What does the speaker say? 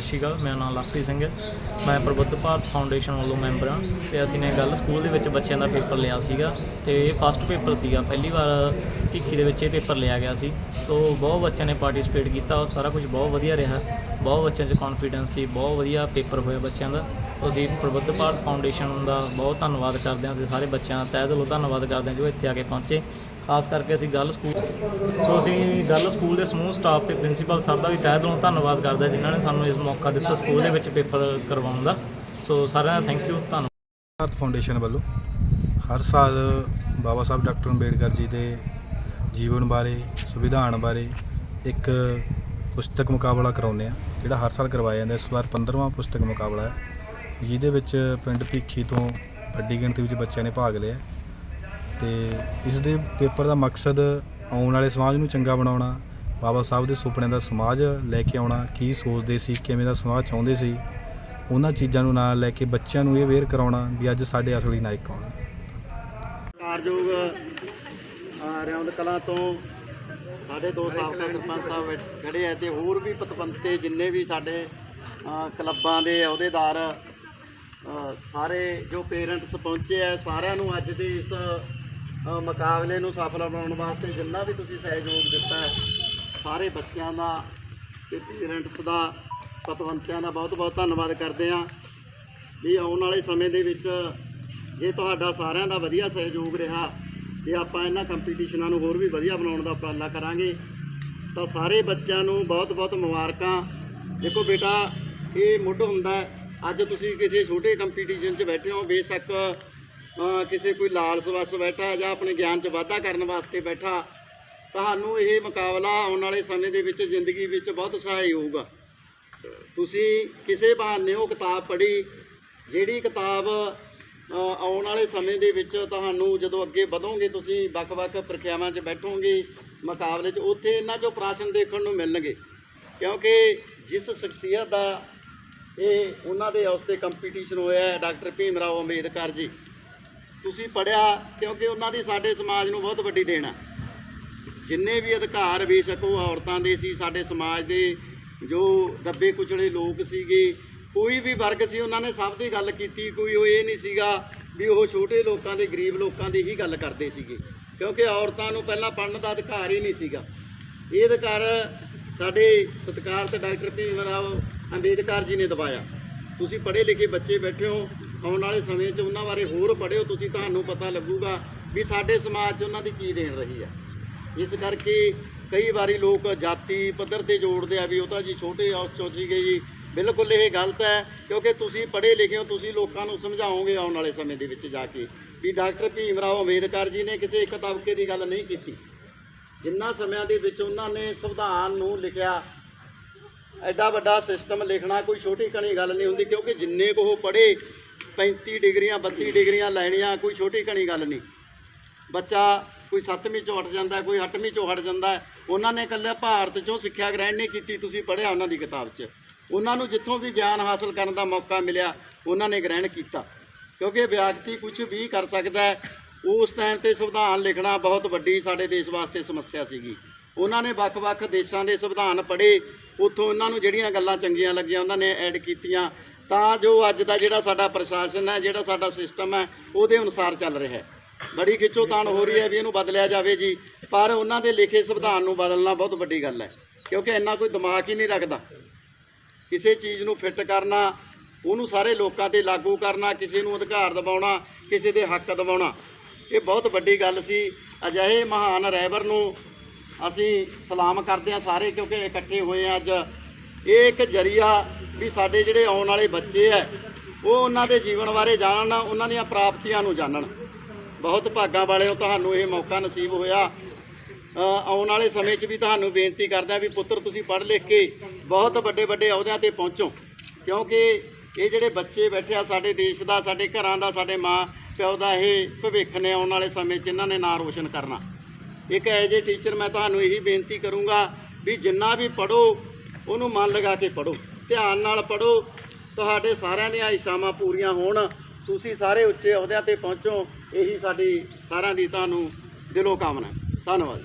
ਸਤਿ ਸ਼੍ਰੀ ਅਕਾਲ, ਮੇਰਾ ਨਾਮ ਲਵਪ੍ਰੀਤ ਸਿੰਘ ਹੈ। ਮੈਂ ਪ੍ਰਬੁੱਧ ਭਾਰਤ ਫਾਊਂਡੇਸ਼ਨ ਵੱਲੋਂ ਮੈਂਬਰ ਹਾਂ ਤੇ ਅਸੀਂ ਨੇ ਗੱਲ ਸਕੂਲ ਦੇ ਵਿੱਚ ਬੱਚਿਆਂ ਦਾ ਪੇਪਰ ਲਿਆ ਸੀਗਾ ਤੇ ਇਹ ਫਸਟ ਪੇਪਰ ਸੀਗਾ। ਪਹਿਲੀ ਵਾਰ ਭਿੱਖੀ ਦੇ ਵਿੱਚ ਇਹ ਪੇਪਰ ਲਿਆ ਗਿਆ ਸੀ। ਸੋ ਬਹੁਤ ਬੱਚਿਆਂ ਨੇ ਪਾਰਟਿਸਿਪੇਟ ਕੀਤਾ, ਸਾਰਾ ਕੁਝ ਬਹੁਤ ਵਧੀਆ ਰਿਹਾ। ਬਹੁਤ ਬੱਚਿਆਂ 'ਚ ਕੌਨਫੀਡੈਂਸ ਸੀ, ਬਹੁਤ ਵਧੀਆ ਪੇਪਰ ਹੋਇਆ ਬੱਚਿਆਂ ਦਾ। ਅਸੀਂ ਪ੍ਰਬੁੱਧ ਭਾਰਤ ਫਾਊਂਡੇਸ਼ਨ ਦਾ ਬਹੁਤ ਧੰਨਵਾਦ ਕਰਦੇ ਹਾਂ, ਤੇ ਸਾਰੇ ਬੱਚਿਆਂ ਦਾ ਤਹਿ ਦਿਲੋਂ ਧੰਨਵਾਦ ਕਰਦੇ ਹਾਂ ਜੋ ਇੱਥੇ ਆ ਕੇ ਪਹੁੰਚੇ। ਖਾਸ ਕਰਕੇ ਅਸੀਂ ਗੱਲ ਸਕੂਲ ਸੋ ਅਸੀਂ ਗੱਲ ਸਕੂਲ ਦੇ ਸਮੂਹ ਸਟਾਫ ਤੇ ਪ੍ਰਿੰਸੀਪਲ ਸਰ ਦਾ ਵੀ ਤਹਿ ਦਿਲੋਂ ਧੰਨਵਾਦ ਕਰਦੇ ਹਾਂ, ਜਿਨ੍ਹਾਂ ਨੇ ਸਾਨੂੰ ਇਸ ਮੌਕਾ ਦਿੱਤਾ ਸਕੂਲ ਦੇ ਵਿੱਚ ਪੇਪਰ ਕਰਵਾਉਣ ਦਾ। ਸੋ ਸਾਰਿਆਂ ਦਾ ਥੈਂਕ ਯੂ ਧੰਨਵਾਦ। ਭਾਰਤ ਫਾਊਂਡੇਸ਼ਨ ਵੱਲੋਂ ਹਰ ਸਾਲ ਬਾਬਾ ਸਾਹਿਬ ਡਾਕਟਰ ਅੰਬੇਡਕਰ ਜੀ ਦੇ ਜੀਵਨ ਬਾਰੇ, ਸੰਵਿਧਾਨ ਬਾਰੇ ਇੱਕ ਪੁਸਤਕ ਮੁਕਾਬਲਾ ਕਰਾਉਂਦੇ ਆ ਜਿਹੜਾ ਹਰ ਸਾਲ ਕਰਵਾਇਆ ਜਾਂਦਾ ਇਸ ਵਾਰ 15ਵਾਂ ਪੁਸਤਕ ਮੁਕਾਬਲਾ ਹੈ। ਜਿਹਦੇ ਵਿੱਚ ਪਿੰਡ ਭੀਖੀ ਤੋਂ ਵੱਡੀ ਗਿਣਤੀ ਵਿੱਚ ਬੱਚਿਆਂ ਨੇ ਭਾਗ ਲਿਆ। ਤੇ ਇਸ ਦੇ ਪੇਪਰ ਦਾ ਮਕਸਦ ਆਉਣ ਵਾਲੇ ਸਮਾਜ ਨੂੰ ਚੰਗਾ ਬਣਾਉਣਾ, ਬਾਬਾ ਸਾਹਿਬ ਦੇ ਸੁਪਨਿਆਂ ਦਾ ਸਮਾਜ ਲੈ ਕੇ ਆਉਣਾ, ਕੀ ਸੋਚਦੇ ਸੀ, ਕਿਵੇਂ ਦਾ ਸਮਾਜ ਚਾਹੁੰਦੇ ਸੀ, ਉਹਨਾਂ ਚੀਜ਼ਾਂ ਨੂੰ ਨਾਲ ਲੈ ਕੇ ਬੱਚਿਆਂ ਨੂੰ ਇਹ ਅਵੇਅਰ ਕਰਾਉਣਾ ਵੀ ਅੱਜ ਸਾਡੇ ਅਸਲੀ ਨਾਇਕ ਕੌਣ ਹੈ ਕਾਰਜੋਗ ਰਿਆਉਂਦ ਕਲਾਂ ਤੋਂ ਸਾਡੇ ਦੋ ਸਾਬਕਾ ਸਰਪੰਚ ਸਾਹਿਬ ਬੈਠ- ਖੜੇ ਤੇ ਹੋਰ ਵੀ ਪਤਵੰਤੇ ਜਿੰਨੇ ਵੀ ਸਾਡੇ ਕਲੱਬਾਂ ਦੇ ਅਹੁਦੇਦਾਰ ਸਾਰੇ ਜੋ ਪੇਰੈਂਟਸ ਪਹੁੰਚੇ ਆ, ਸਾਰਿਆਂ ਨੂੰ ਅੱਜ ਦੇ ਇਸ ਮੁਕਾਬਲੇ ਨੂੰ ਸਫਲ ਬਣਾਉਣ ਵਾਸਤੇ ਜਿੰਨਾ ਵੀ ਤੁਸੀਂ ਸਹਿਯੋਗ ਦਿੱਤਾ ਸਾਰੇ ਬੱਚਿਆਂ ਦਾ ਤੇ ਪੇਰੈਂਟਸ ਦਾ ਪਤਵੰਤਿਆਂ ਦਾ ਬਹੁਤ ਬਹੁਤ ਧੰਨਵਾਦ ਕਰਦੇ ਹਾਂ ਵੀ ਆਉਣ ਵਾਲੇ ਸਮੇਂ ਦੇ ਵਿੱਚ ਜੇ ਤੁਹਾਡਾ ਸਾਰਿਆਂ ਦਾ ਵਧੀਆ ਸਹਿਯੋਗ ਰਿਹਾ, ਤੇ ਆਪਾਂ ਇਹਨਾਂ ਕੰਪੀਟੀਸ਼ਨਾਂ ਨੂੰ ਹੋਰ ਵੀ ਵਧੀਆ ਬਣਾਉਣ ਦਾ ਉਪਰਾਲਾ ਕਰਾਂਗੇ, ਤਾਂ ਸਾਰੇ ਬੱਚਿਆਂ ਨੂੰ ਬਹੁਤ-ਬਹੁਤ ਮੁਬਾਰਕਾਂ। ਦੇਖੋ ਬੇਟਾ, ਇਹ ਮੁੱਢ ਹੁੰਦਾ ਅੱਜ ਤੁਸੀਂ ਕਿਸੇ ਛੋਟੇ ਕੰਪੀਟੀਸ਼ਨ 'ਚ ਬੈਠੇ ਹੋ, ਬੇਸ਼ੱਕ ਕਿਸੇ ਕੋਈ ਲਾਲਸ ਵਸ ਬੈਠਾ ਜਾਂ ਆਪਣੇ ਗਿਆਨ 'ਚ ਵਾਧਾ ਕਰਨ ਵਾਸਤੇ ਬੈਠਾ, ਤੁਹਾਨੂੰ ਇਹ ਮੁਕਾਬਲਾ ਆਉਣ ਵਾਲੇ ਸਮੇਂ ਦੇ ਵਿੱਚ ਜ਼ਿੰਦਗੀ ਵਿੱਚ ਬਹੁਤ ਸਹਾਈ ਹੋਊਗਾ। ਤੁਸੀਂ ਕਿਸੇ ਬਹਾਨੇ ਉਹ ਕਿਤਾਬ ਪੜ੍ਹੀ, ਜਿਹੜੀ ਕਿਤਾਬ ਆਉਣ ਵਾਲੇ ਸਮੇਂ ਦੇ ਵਿੱਚ ਤੁਹਾਨੂੰ ਜਦੋਂ ਅੱਗੇ ਵਧੋਗੇ, ਤੁਸੀਂ ਵੱਖ-ਵੱਖ ਪ੍ਰਕਿਰਿਆਵਾਂ 'ਚ ਬੈਠੋਗੇ, ਮੁਕਾਬਲੇ 'ਚ, ਉੱਥੇ ਇਹਨਾਂ 'ਚੋਂ ਪ੍ਰਸ਼ਨ ਦੇਖਣ ਨੂੰ ਮਿਲਣਗੇ। ਕਿਉਂਕਿ ਜਿਸ ਸ਼ਖਸੀਅਤ ਦਾ ਇਹ ਉਹਨਾਂ ਦੇ ਉਸ ਤੇ ਕੰਪੀਟੀਸ਼ਨ ਹੋਇਆ ਡਾਕਟਰ ਭੀਮ ਰਾਓ ਅੰਬੇਦਕਰ ਜੀ। ਤੁਸੀਂ ਪੜਿਆ ਕਿਉਂਕਿ ਉਹਨਾਂ ਦੀ ਸਾਡੇ ਸਮਾਜ ਨੂੰ ਬਹੁਤ ਵੱਡੀ ਦੇਣ ਹੈ ਜਿੰਨੇ ਵੀ ਅਧਿਕਾਰ ਬੇਸ਼ੱਕ ਉਹ ਔਰਤਾਂ ਦੇ ਸੀ, ਸਾਡੇ ਸਮਾਜ ਦੇ ਜੋ ਦੱਬੇ ਕੁਚਲੇ ਲੋਕ ਸੀਗੇ, ਕੋਈ ਵੀ ਵਰਗ ਸੀ, ਉਹਨਾਂ ਨੇ ਸਭ ਦੀ ਗੱਲ ਕੀਤੀ, ਕੋਈ ਉਹ ਇਹ ਨਹੀਂ ਸੀਗਾ ਵੀ ਉਹ ਛੋਟੇ ਲੋਕਾਂ ਦੇ, ਗਰੀਬ ਲੋਕਾਂ ਦੀ ਹੀ ਗੱਲ ਕਰਦੇ ਸੀਗੇ। ਕਿਉਂਕਿ ਔਰਤਾਂ ਨੂੰ ਪਹਿਲਾਂ ਪੜਨ ਦਾ ਅਧਿਕਾਰ ਹੀ ਨਹੀਂ ਸੀਗਾ। ਇਹ ਅਧਿਕਾਰ ਸਾਡੇ ਸਤਿਕਾਰਤ ਡਾਕਟਰ ਭੀਮ ਰਾਓ ਅੰਬੇਦਕਰ ਜੀ ਨੇ ਦਬਾਇਆ। ਤੁਸੀਂ ਪੜ੍ਹੇ ਲਿਖੇ ਬੱਚੇ ਬੈਠੇ ਹੋ, ਆਉਣ ਵਾਲੇ ਸਮੇਂ 'ਚ ਉਹਨਾਂ ਬਾਰੇ ਹੋਰ ਪੜ੍ਹਿਓ, ਤੁਸੀਂ ਤੁਹਾਨੂੰ ਪਤਾ ਲੱਗੂਗਾ ਵੀ ਸਾਡੇ ਸਮਾਜ 'ਚ ਉਹਨਾਂ ਦੀ ਕੀ ਦੇਣ ਰਹੀ ਹੈ ਇਸ ਕਰਕੇ ਕਈ ਵਾਰੀ ਲੋਕ ਜਾਤੀ ਪੱਧਰ ਤੇ ਜੋੜਦੇ ਆ ਵੀ ਉਹ ਤਾਂ ਜੀ ਛੋਟੇ ਉਸ ਚੋਂ ਸੀਗੇ ਜੀ। ਬਿਲਕੁਲ ਇਹ ਗਲਤ ਹੈ, ਕਿਉਂਕਿ ਤੁਸੀਂ ਪੜ੍ਹੇ ਲਿਖੇ ਹੋ, ਤੁਸੀਂ ਲੋਕਾਂ ਨੂੰ ਸਮਝਾਓਗੇ ਆਉਣ ਵਾਲੇ ਸਮੇਂ ਦੇ ਵਿੱਚ ਜਾ ਕੇ ਵੀ ਡਾਕਟਰ ਭੀਮ ਰਾਓ ਅੰਬੇਦਕਰ ਜੀ ਨੇ ਕਿਸੇ ਇੱਕ ਤਬਕੇ ਦੀ ਗੱਲ ਨਹੀਂ ਕੀਤੀ। ਜਿੰਨਾ ਸਮਿਆਂ ਦੇ ਵਿੱਚ ਉਹਨਾਂ ਨੇ ਸੰਵਿਧਾਨ ਨੂੰ ਲਿਖਿਆ ਐਡਾ ਵੱਡਾ ਸਿਸਟਮ ਲਿਖਣਾ ਕੋਈ ਛੋਟੀ ਕਣੀ ਗੱਲ ਨਹੀਂ ਹੁੰਦੀ, ਕਿਉਂਕਿ ਜਿੰਨੇ ਕੁ ਉਹ ਪੜ੍ਹੇ 35 ਡਿਗਰੀਆਂ 32 ਡਿਗਰੀਆਂ ਲੈਣੀਆਂ, ਕੋਈ ਛੋਟੀ ਕਣੀ ਗੱਲ ਨਹੀਂ। ਬੱਚਾ ਕੋਈ 7ਵੀਂ ਚੋਂ ਹਟ ਜਾਂਦਾ, ਕੋਈ 8ਵੀਂ ਚੋਂ ਹਟ ਜਾਂਦਾ, ਉਹਨਾਂ ਨੇ ਇਕੱਲੇ ਭਾਰਤ ਚੋਂ ਸਿੱਖਿਆ ਗ੍ਰਹਿਣ ਨਹੀਂ ਕੀਤੀ, ਤੁਸੀਂ ਪੜ੍ਹਿਆ ਉਹਨਾਂ ਦੀ ਕਿਤਾਬ 'ਚ। ਉਹਨਾਂ ਨੂੰ ਜਿੱਥੋਂ ਵੀ ਗਿਆਨ ਹਾਸਲ ਕਰਨ ਦਾ ਮੌਕਾ ਮਿਲਿਆ, ਉਹਨਾਂ ਨੇ ਗ੍ਰਹਿਣ ਕੀਤਾ। ਕਿਉਂਕਿ ਵਿਅਕਤੀ ਕੁਝ ਵੀ ਕਰ ਸਕਦਾ ਹੈ, ਉਸ ਟਾਈਮ ਤੇ ਸੰਵਿਧਾਨ ਲਿਖਣਾ ਬਹੁਤ ਵੱਡੀ ਸਾਡੇ ਦੇਸ਼ ਵਾਸਤੇ ਸਮੱਸਿਆ ਸੀਗੀ। ਉਹਨਾਂ ਨੇ ਵੱਖ-ਵੱਖ ਦੇਸ਼ਾਂ ਦੇ ਸੰਵਿਧਾਨ ਪੜ੍ਹੇ ਉੱਥੋਂ ਉਹਨਾਂ ਨੂੰ ਜਿਹੜੀਆਂ ਗੱਲਾਂ ਚੰਗੀਆਂ ਲੱਗੀਆਂ, ਉਹਨਾਂ ਨੇ ਐਡ ਕੀਤੀਆਂ। ਤਾਂ ਜੋ ਅੱਜ ਦਾ ਜਿਹੜਾ ਸਾਡਾ ਪ੍ਰਸ਼ਾਸਨ ਹੈ, ਜਿਹੜਾ ਸਾਡਾ ਸਿਸਟਮ ਹੈ, ਉਹਦੇ ਅਨੁਸਾਰ ਚੱਲ ਰਿਹਾ ਹੈ। ਬੜੀ ਖਿੱਚੋਤਾਣ ਹੋ ਰਹੀ ਹੈ ਵੀ ਇਹਨੂੰ ਬਦਲਿਆ ਜਾਵੇ ਜੀ। ਪਰ ਉਹਨਾਂ ਦੇ ਲਿਖੇ ਸੰਵਿਧਾਨ ਨੂੰ ਬਦਲਣਾ ਬਹੁਤ ਵੱਡੀ ਗੱਲ ਹੈ। ਕਿਉਂਕਿ ਇੰਨਾ ਕੋਈ ਦਿਮਾਗ ਹੀ ਨਹੀਂ ਰੱਖਦਾ। ਕਿਸੇ ਚੀਜ਼ ਨੂੰ ਫਿੱਟ ਕਰਨਾ, ਉਹਨੂੰ ਸਾਰੇ ਲੋਕਾਂ ਤੇ ਲਾਗੂ ਕਰਨਾ, ਕਿਸੇ ਨੂੰ ਅਧਿਕਾਰ ਦਿਵਾਉਣਾ, ਕਿਸੇ ਦੇ ਹੱਕ ਦਿਵਾਉਣਾ, ਇਹ ਬਹੁਤ ਵੱਡੀ ਗੱਲ ਸੀ। ਅਜਿਹੇ ਮਹਾਨ ਰਹਿਬਰ ਨੂੰ ਅਸੀਂ ਸਲਾਮ ਕਰਦੇ ਹਾਂ ਸਾਰੇ ਕਿਉਂਕਿ ਇਕੱਠੇ ਹੋਏ ਹਾਂ ਅੱਜ। ਇਹ ਇੱਕ ਜਰੀਆ ਵੀ ਸਾਡੇ ਜਿਹੜੇ ਆਉਣ ਵਾਲੇ ਬੱਚੇ ਐ ਉਹ ਉਹਨਾਂ ਦੇ ਜੀਵਨ ਬਾਰੇ ਜਾਣਨ, ਉਹਨਾਂ ਦੀਆਂ ਪ੍ਰਾਪਤੀਆਂ ਨੂੰ ਜਾਣਨ। ਬਹੁਤ ਭਾਗਾਂ ਵਾਲਿਓ, ਤੁਹਾਨੂੰ ਇਹ ਮੌਕਾ ਨਸੀਬ ਹੋਇਆ। ਆਉਣ ਵਾਲੇ ਸਮੇਂ 'ਚ ਵੀ ਤੁਹਾਨੂੰ ਬੇਨਤੀ ਕਰਦਾ ਵੀ ਪੁੱਤਰ, ਤੁਸੀਂ ਪੜ੍ਹ ਲਿਖ ਕੇ ਬਹੁਤ ਵੱਡੇ ਵੱਡੇ ਅਹੁਦਿਆਂ ਤੇ ਪਹੁੰਚੋ। ਕਿਉਂਕਿ ਇਹ ਜਿਹੜੇ ਬੱਚੇ ਬੈਠੇ ਆ, ਸਾਡੇ ਦੇਸ਼ ਦਾ, ਸਾਡੇ ਘਰਾਂ ਦਾ, ਸਾਡੇ ਮਾਂ ਪਿਓ ਦਾ ਇਹ ਭਵਿੱਖ ਨੇ ਆਉਣ ਵਾਲੇ ਸਮੇਂ 'ਚ, ਇਹਨਾਂ ਨੇ ਨਾਂ ਰੋਸ਼ਨ ਕਰਨਾ। ਇੱਕ ਐਜ ਏ ਟੀਚਰ ਮੈਂ ਤੁਹਾਨੂੰ ਇਹੀ ਬੇਨਤੀ ਕਰੂੰਗਾ ਵੀ ਜਿੰਨਾ ਵੀ ਪੜੋ ਉਹਨੂੰ ਮਨ ਲਗਾ ਕੇ ਪੜੋ ਧਿਆਨ ਨਾਲ ਪੜੋ ਤੁਹਾਡੇ ਸਾਰਿਆਂ ਦੀਆਂ ਇਸ਼ਾਵਾਂ ਪੂਰੀਆਂ ਹੋਣ, ਤੁਸੀਂ ਸਾਰੇ ਉੱਚੇ ਅਹੁਦਿਆਂ ਤੇ ਪਹੁੰਚੋ। ਇਹੀ ਸਾਡੀ ਸਾਰਿਆਂ ਦੀ ਤੁਹਾਨੂੰ ਦਿਲੋਂ ਕਾਮਨਾ ਧੰਨਵਾਦ।